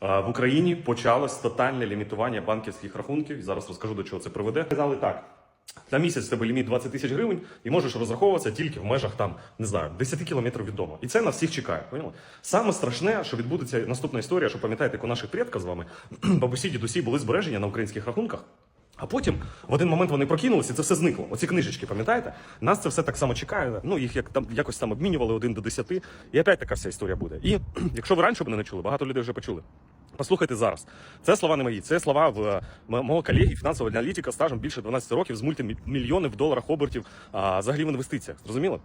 В Україні почалось тотальне лімітування банківських рахунків. Зараз розкажу до чого це приведе. Сказали так. На місяць тебе ліміт 20 тисяч гривень і можеш розраховуватися тільки в межах там, не знаю, 10 кілометрів від дому. І це на всіх чекає. Поняли? Саме страшне, що відбудеться наступна історія, що пам'ятаєте, як у наших предків з вами бабусі, дідусі були збереження на українських рахунках. А потім в один момент вони прокинулися, і це все зникло. Оці книжечки, пам'ятаєте? Нас це все так само чекає. Ну їх як там якось там обмінювали один до десяти. І опять така вся історія буде. І якщо ви раніше б не чули, багато людей вже почули. Послухайте зараз. Це слова не мої. Це слова в е, мого колеги, фінансового аналітика, стажем більше 12 років з мультимільйонів в доларах обертів а, взагалі в інвестиціях. Зрозуміло?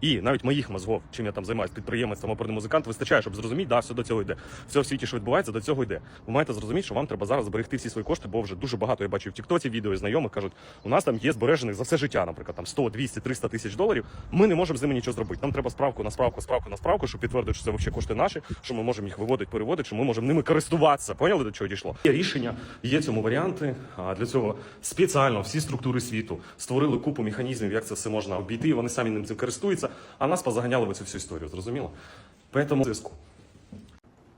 І навіть моїх мозгов, чим я там займаюся, підприємець, там оперний музикант, вистачає, щоб зрозуміти, да, все до цього йде. Все в світі, що відбувається, до цього йде. Ви маєте зрозуміти, що вам треба зараз зберегти всі свої кошти, бо вже дуже багато я бачу в Тіктоці відео і знайомих кажуть, у нас там є збережених за все життя, наприклад, там 100, 200, 300 тисяч доларів. Ми не можемо з ними нічого зробити. Нам треба справку на справку, справку на справку, щоб підтвердити, що це взагалі кошти наші, що ми можемо їх виводити, переводити, що ми можемо ними користуватися. Поняли до чого дійшло? Є рішення, є цьому варіанти. А для цього спеціально всі структури світу створили купу механізмів, як це все можна обійти. Вони самі ним цим користуються, а нас позаганяли в цю всю історію. Зрозуміло? Поэтому зв'язку.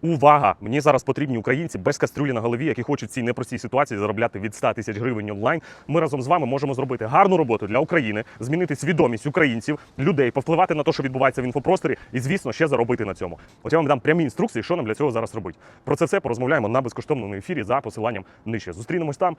Увага! Мені зараз потрібні українці без кастрюлі на голові, які хочуть в цій непростій ситуації заробляти від 100 тисяч гривень онлайн. Ми разом з вами можемо зробити гарну роботу для України, змінити свідомість українців, людей, повпливати на те, що відбувається в інфопросторі, і звісно, ще заробити на цьому. От я вам дам прямі інструкції, що нам для цього зараз робити. Про це все порозмовляємо на безкоштовному ефірі за посиланням нижче. Зустрінемось там.